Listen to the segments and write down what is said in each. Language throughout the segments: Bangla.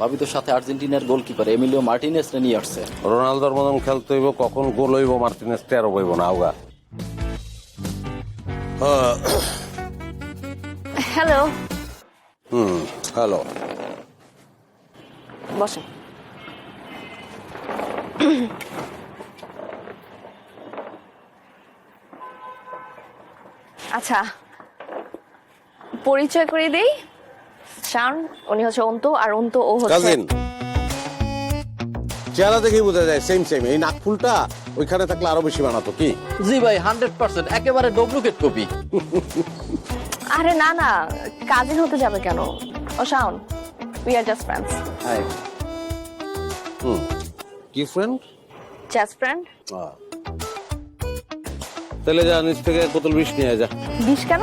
ভাবি তো সাথে আর্জেন্টিনার গোলকিপার এমিলিও মার্টিনেস নিয়ে আসছে। রোনালদোর মতন খেলতে হইব কখন গোল হইব মার্টিনেস তেরো হইব না আউগা হ্যালো। হুম হ্যালো। বসেন আচ্ছা পরিচয় করে দেই? শান উনি হচ্ছে অন্তু আর অন্তু ও হচ্ছে কাজিন। চেহারা দেখেই বোঝা যায় সেম সেম এই নাকফুলটা ওইখানে থাকলে আরও বেশি বানাতো কি? জি ভাই হান্ড্রেড পার্সেন্ট। একেবারে ডুপ্লিকেট কপি আরে না না কাজিন হতে যাবে কেন? ও Shaon we are just friends hmm. কি ফ্রেন্ড জাস্ট ফ্রেন্ড তাহলে যা নিচ থেকে বোতল বিষ নিয়ে যা। বিষ কেন?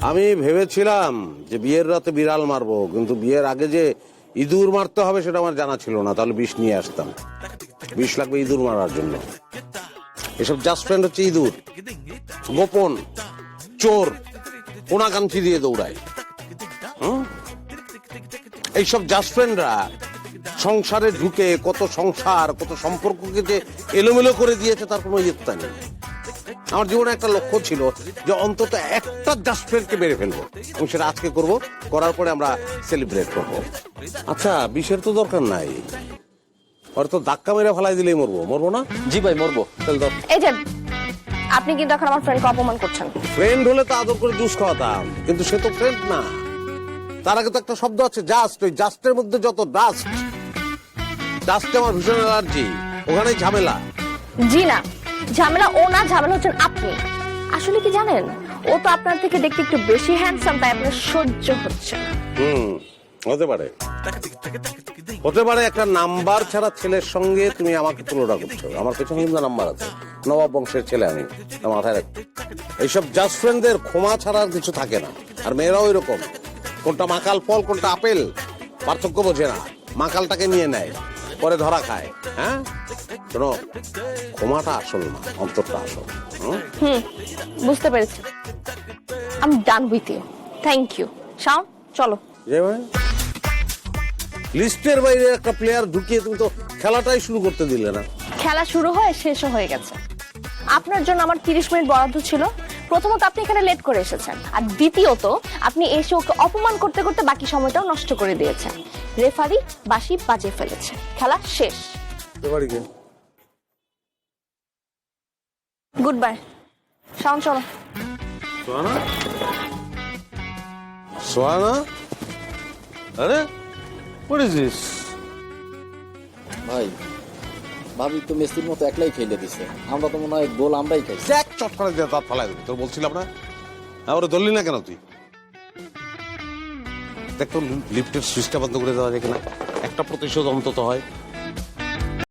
আমি ভেবেছিলাম যে বিয়ের রাতে বিড়াল মারবো, কিন্তু বিয়ের আগে যে ইঁদুর মারতে হবে সেটা আমার জানা ছিল না, তাহলে বিষ নিয়ে আসতাম। বিষ লাগবে ইঁদুর মারার জন্য। এসব জাস্ট ফ্রেন্ড হচ্ছে ইঁদুর। গোপন, চোর কোনাকাঙ্ক্ষী দিয়ে দৌড়ায়? এইসব জাস্ট ফ্রেন্ডরা সংসারে ঢুকে কত সংসার, কত সম্পর্ককে যে এলোমেলো করে দিয়েছে, তার কোনো ইয়ত্তা নেই। আমার জীবনে একটা লক্ষ্য ছিল যে অন্তত একটা জাস্ট ফ্রেন্ডকে মেরে ফেলব। এবং সেটা আজকে করব করার পরে আমরা সেলিব্রেট করব। আচ্ছা বিষের তো দরকার নাই। ওর তো ধাক্কা মেরে ফেলাই দিলেই মরবো। মরবো না? জি ভাই মরবো। এই যে আপনি কিন্তু এখন আমার ফ্রেন্ডকে অপমান করছেন। ফ্রেন্ড হলে তো আদর করে জুস খাওয়াতাম কিন্তু সে তো ফ্রেন্ড না। তার আগে তো একটা শব্দ আছে জাস্ট ওই জাস্টের মধ্যে যত ডাস্ট ডাস্টে আমার ভীষণ অ্যালার্জি ওখানেই ঝামেলা। জি না। ঝামেলা ও না, ঝামেলা হচ্ছেন আপনি। আসলে কি জানেন? ও তো আপনার থেকে দেখতে একটু বেশি হ্যান্ডসাম তাই আপনার সহ্য হচ্ছে হুম, হতে পারে। হতে পারে একটা নাম্বার ছাড়া ছেলের সঙ্গে তুমি আমাকে তুলনা করছ। আমার পেছনে কিন্তু নাম্বার আছে। নবাব বংশের ছেলে আমি মাথায় রাখতে এইসব জাস্ট ফ্রেন্ডদের ক্ষমা ছাড়া আর কিছু থাকে না। আর মেয়েরাও এরকম। কোনটা মাকাল ফল, কোনটা আপেল, পার্থক্য বোঝে না। মাকালটাকে নিয়ে নেয়। পরে ধরা খায় হ্যাঁ? শোনো ক্ষমাটা আসল না অন্তরটা আসল হুম? বুঝতে পেরেছি। I'm done with you thank you Shaon চলো। লিস্টের বাইরে একটা প্লেয়ার ঢুকিয়ে তুমি তো খেলাটাই শুরু করতে দিলে না। খেলা শুরু হয় শেষও হয়ে গেছে। আপনার জন্য আমার তিরিশ মিনিট বরাদ্দ ছিল। প্রথমত আপনি এখানে লেট করে এসেছেন। আর দ্বিতীয়ত আপনি এসে ওকে অপমান করতে করতে বাকি সময়টাও নষ্ট করে দিয়েছেন। রেফারি বাসি বাজে ফেলেছে। খেলা শেষ। গুড বাই শাওন চলো। সোহানা? আরে what is this? ভাই ভাবি তো মেসির মতো একলাই খেলে দিছে। আমরা তো মনে হয় গোল আমরাই খাই। এক চট করে দিয়ে দাঁত ফালাই দেবে। তোর বলছিলাম না? হ্যাঁ ধরলি না কেন তুই? দেখ, তোর লিফটের সুইচটা বন্ধ করে দেওয়া যায় কিনা। একটা প্রতিশোধ অন্তত হয়।